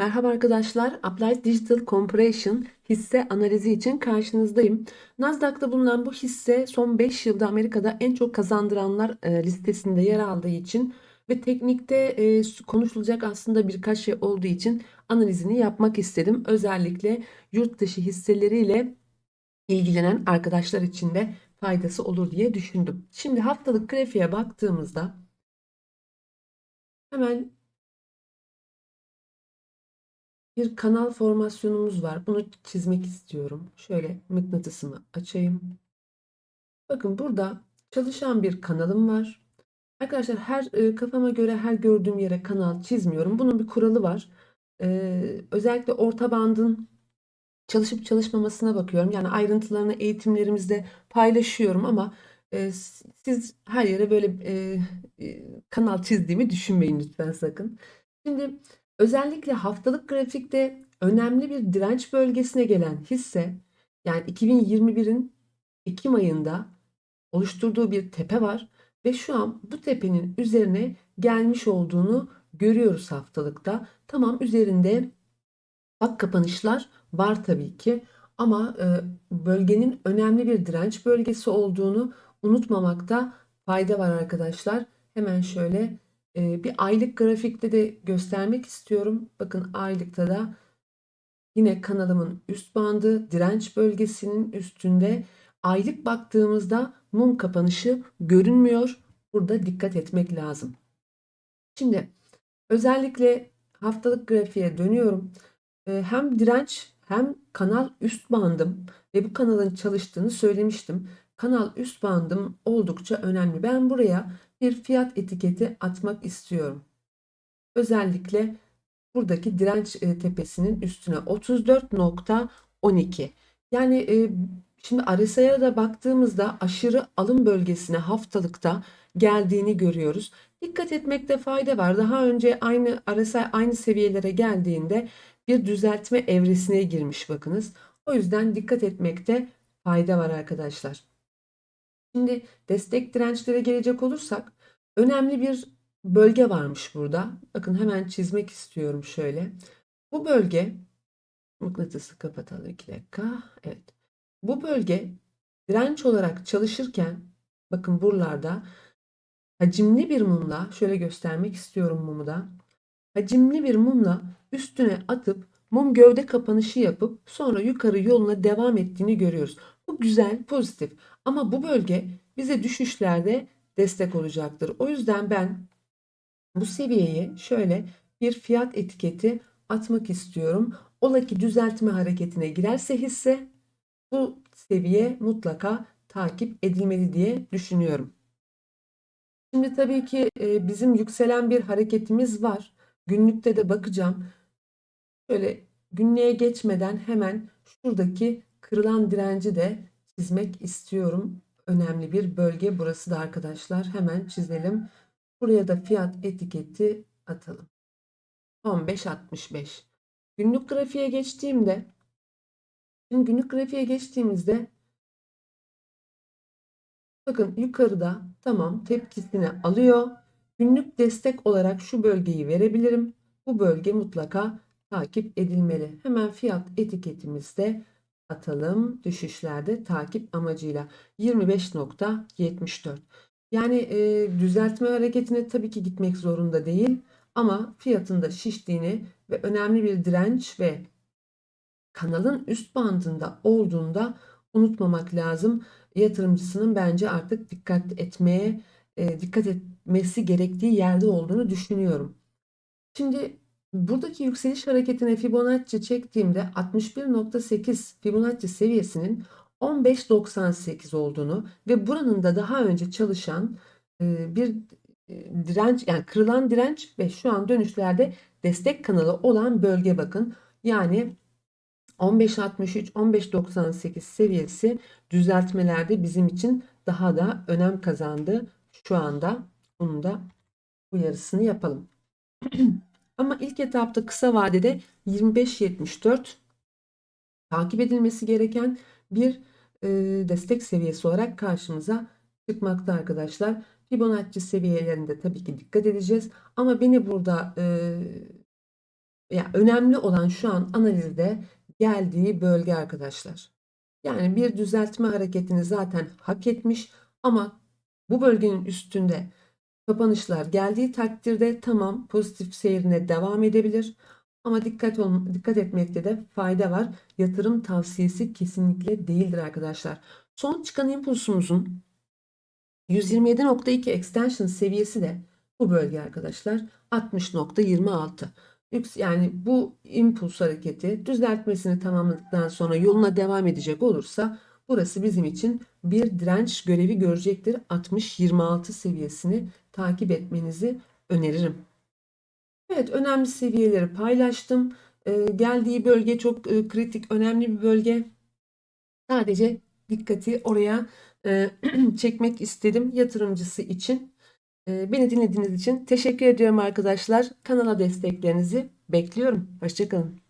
Merhaba arkadaşlar, Applied Digital Compression hisse analizi için karşınızdayım. Nasdaq'ta bulunan bu hisse son 5 yılda Amerika'da en çok kazandıranlar e, listesinde yer aldığı için ve teknikte e, konuşulacak aslında birkaç şey olduğu için analizini yapmak istedim. Özellikle yurt dışı hisseleriyle ilgilenen arkadaşlar için de faydası olur diye düşündüm. Şimdi haftalık grafiğe baktığımızda hemen bir kanal formasyonumuz var. Bunu çizmek istiyorum. Şöyle mıknatısımı açayım. Bakın burada çalışan bir kanalım var. Arkadaşlar her e, kafama göre her gördüğüm yere kanal çizmiyorum. Bunun bir kuralı var. Ee, özellikle orta bandın çalışıp çalışmamasına bakıyorum. Yani ayrıntılarını eğitimlerimizde paylaşıyorum ama e, siz her yere böyle e, e, kanal çizdiğimi düşünmeyin lütfen sakın. Şimdi özellikle haftalık grafikte önemli bir direnç bölgesine gelen hisse yani 2021'in Ekim ayında oluşturduğu bir tepe var ve şu an bu tepenin üzerine gelmiş olduğunu görüyoruz haftalıkta. Tamam üzerinde bak kapanışlar var tabii ki ama e, bölgenin önemli bir direnç bölgesi olduğunu unutmamakta fayda var arkadaşlar. Hemen şöyle bir aylık grafikte de göstermek istiyorum. Bakın aylıkta da yine kanalımın üst bandı direnç bölgesinin üstünde aylık baktığımızda mum kapanışı görünmüyor. Burada dikkat etmek lazım. Şimdi özellikle haftalık grafiğe dönüyorum. Hem direnç hem kanal üst bandım ve bu kanalın çalıştığını söylemiştim. Kanal üst bandım oldukça önemli. Ben buraya bir fiyat etiketi atmak istiyorum. Özellikle buradaki direnç e, tepesinin üstüne 34.12. Yani e, şimdi RSI'ye da baktığımızda aşırı alım bölgesine haftalıkta geldiğini görüyoruz. Dikkat etmekte fayda var. Daha önce aynı RSI aynı seviyelere geldiğinde bir düzeltme evresine girmiş bakınız. O yüzden dikkat etmekte fayda var arkadaşlar. Şimdi destek dirençlere gelecek olursak önemli bir bölge varmış burada. Bakın hemen çizmek istiyorum şöyle. Bu bölge mıknatısı kapatalım 2 dakika. Evet. Bu bölge direnç olarak çalışırken bakın buralarda hacimli bir mumla şöyle göstermek istiyorum mumu da. Hacimli bir mumla üstüne atıp mum gövde kapanışı yapıp sonra yukarı yoluna devam ettiğini görüyoruz. Bu güzel, pozitif. Ama bu bölge bize düşüşlerde destek olacaktır. O yüzden ben bu seviyeyi şöyle bir fiyat etiketi atmak istiyorum. Ola ki düzeltme hareketine girerse hisse bu seviye mutlaka takip edilmeli diye düşünüyorum. Şimdi tabii ki e, bizim yükselen bir hareketimiz var. Günlükte de bakacağım. Şöyle günlüğe geçmeden hemen şuradaki kırılan direnci de çizmek istiyorum. Önemli bir bölge burası da arkadaşlar. Hemen çizelim. Buraya da fiyat etiketi atalım. 15.65. Günlük grafiğe geçtiğimde şimdi günlük grafiğe geçtiğimizde bakın yukarıda tamam tepkisini alıyor. Günlük destek olarak şu bölgeyi verebilirim. Bu bölge mutlaka takip edilmeli. Hemen fiyat etiketimizde atalım. Düşüşlerde takip amacıyla 25.74. Yani e, düzeltme hareketine tabii ki gitmek zorunda değil ama fiyatında şiştiğini ve önemli bir direnç ve kanalın üst bandında olduğunda unutmamak lazım. Yatırımcısının bence artık dikkat etmeye e, dikkat etmesi gerektiği yerde olduğunu düşünüyorum. Şimdi buradaki yükseliş hareketine Fibonacci çektiğimde 61.8 Fibonacci seviyesinin 15.98 olduğunu ve buranın da daha önce çalışan e, bir e, direnç yani kırılan direnç ve şu an dönüşlerde destek kanalı olan bölge bakın. Yani 15.63 15.98 seviyesi düzeltmelerde bizim için daha da önem kazandı. Şu anda bunun da uyarısını yapalım. Ama ilk etapta kısa vadede 25.74 takip edilmesi gereken bir e, destek seviyesi olarak karşımıza çıkmakta arkadaşlar. Fibonacci seviyelerinde tabii ki dikkat edeceğiz. Ama beni burada e, ya önemli olan şu an analizde geldiği bölge arkadaşlar. Yani bir düzeltme hareketini zaten hak etmiş ama bu bölgenin üstünde kapanışlar geldiği takdirde tamam pozitif seyrine devam edebilir. Ama dikkat ol, dikkat etmekte de fayda var. Yatırım tavsiyesi kesinlikle değildir arkadaşlar. Son çıkan impulsumuzun 127.2 extension seviyesi de bu bölge arkadaşlar 60.26. Yüks- Yani bu impuls hareketi düzeltmesini tamamladıktan sonra yoluna devam edecek olursa burası bizim için bir direnç görevi görecektir. 60-26 seviyesini takip etmenizi öneririm. Evet önemli seviyeleri paylaştım. Ee, geldiği bölge çok e, kritik, önemli bir bölge. Sadece dikkati oraya e, çekmek istedim yatırımcısı için. E, beni dinlediğiniz için teşekkür ediyorum arkadaşlar. Kanala desteklerinizi bekliyorum. Hoşçakalın.